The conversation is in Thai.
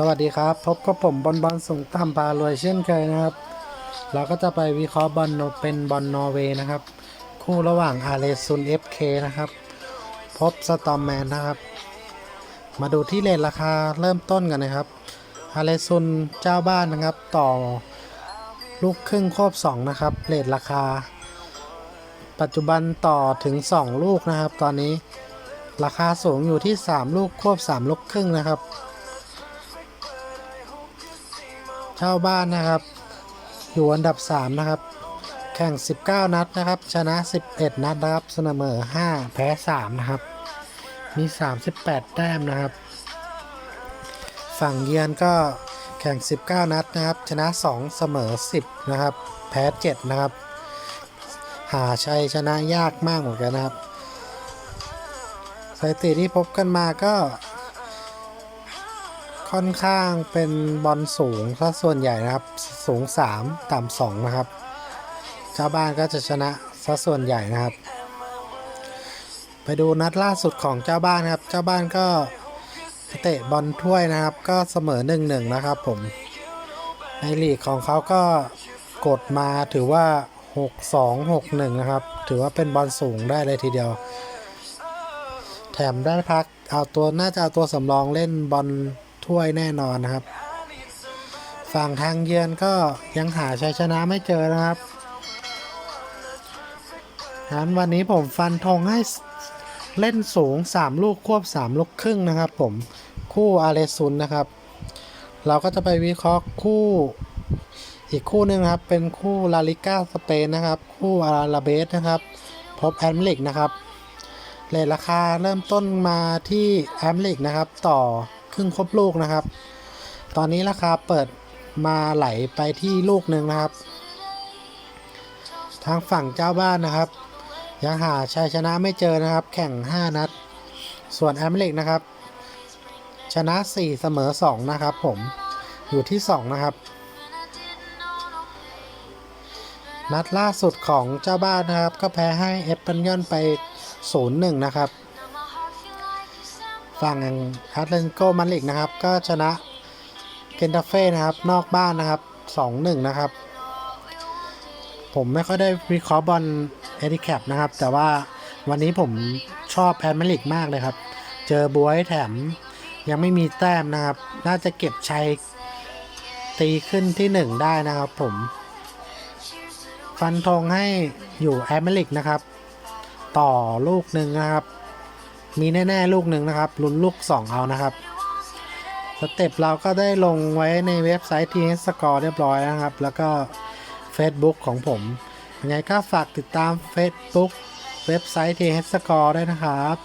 สวัสดีครับ พบกับผมบอลบอลสูงต่ำปลารวยเช่นเคยนะครับ เราก็จะไปวิเคราะห์บอลเป็นบอลนอร์เวย์นะครับ คู่ระหว่างอาร์เรซุน FK นะครับ พบสตอมแมนนะครับ มาดูที่เลทราคาเริ่มต้นกันนะครับอาร์เรซุนเจ้าบ้านนะครับ ต่อลูกครึ่งควบ2นะครับเลทราคา ปัจจุบันต่อถึง 2 ลูกนะครับ ตอนนี้ราคาสูงอยู่ที่ 3 ลูกควบ 3 ลูกครึ่งนะครับ เช่าบ้านนะครับ อยู่อันดับ 3 นะครับ แข่ง 19 นัดนะครับ ชนะ 11 นัดนะครับเสมอ5 แพ้ 3 นะครับ มี 38 แต้มนะครับ ฝั่งเยือนก็แข่ง 19 นัดนะครับ ชนะ 2 เสมอ 10 นะครับ แพ้ 7 นะครับ หาชัยชนะยากมากเหมือนกันนะครับสถิติที่พบกันมาก็ ค่อนข้างเป็นบอลสูงซะส่วนใหญ่นะครับสูง 3 ต่ำ2นะครับเจ้าบ้านก็จะชนะซะส่วนใหญ่นะครับ ไปดูนัดล่าสุดของเจ้าบ้านครับ เจ้าบ้านก็เตะบอลถ้วยนะครับ ก็เสมอ1-1นะครับผมในลีกของเขาก็กดมาถือว่า 6-2 6-1 นะครับ ถือว่าเป็นบอลสูงได้เลยทีเดียว แถมได้พักเอาตัวน่าจะเอาตัวสำรองเล่นบอล ถ้วยแน่นอนนะครับ ฝั่งทางเยือนก็ยังหาชัยชนะไม่เจอนะครับงั้นวันนี้ผมฟันธงให้เล่นสูง 3 ลูกควบ 3 ลูกครึ่งนะครับ ผมคู่อาเรซุนนะครับ เราก็จะไปวิเคราะห์คู่อีกคู่หนึ่งนะครับ เป็นคู่ลาลิก้าสเปนนะครับ คู่อาราเบสนะครับ พบแอมลิกนะครับเลทราคาเริ่มต้นมาที่แอมลิกนะครับต่อ ครึ่งครบลูกนะครับ ตอนนี้ราคาเปิดมาไหลไปที่ลูกหนึ่งนะครับ ทางฝั่งเจ้าบ้านนะครับ ยังหาชัยชนะไม่เจอนะครับ แข่ง 5 นัด ส่วนแอมลิกนะครับ ชนะ 4 เสมอ 2 นะครับ ผมอยู่ที่ 2 นะครับ นัดล่าสุดของเจ้าบ้านนะครับ ก็แพ้ให้เอสปันยอนไป 0-1 นะครับ ฝั่งอาร์เตนโกมาลิกนะครับ ก็ชนะเกนตาเฟ่นะครับ นอกบ้านนะครับ 2-1 นะครับ ผมไม่ค่อยได้วิเคราะห์บอลเอดิแคปนะครับ แต่ว่าวันนี้ผมชอบแพนมาลิกมากเลยครับ เจอบวยแถมยังไม่มีแต้มนะครับ น่าจะเก็บชัยตีขึ้นที่ 1 ได้นะครับผม ฟันธงให้อยู่แอมลิกนะครับ ต่อลูกหนึ่งนะครับ มีแน่ๆลูกหนึ่งนะครับลุ้นลูก 2 เอานะครับสเต็ปเราก็ได้ลงไว้ในเว็บไซต์ TS Score เรียบร้อยนะครับ แล้วก็ Facebook ของผมยังไงก็ฝากติดตาม Facebook เว็บไซต์ TS Score ด้วยนะครับ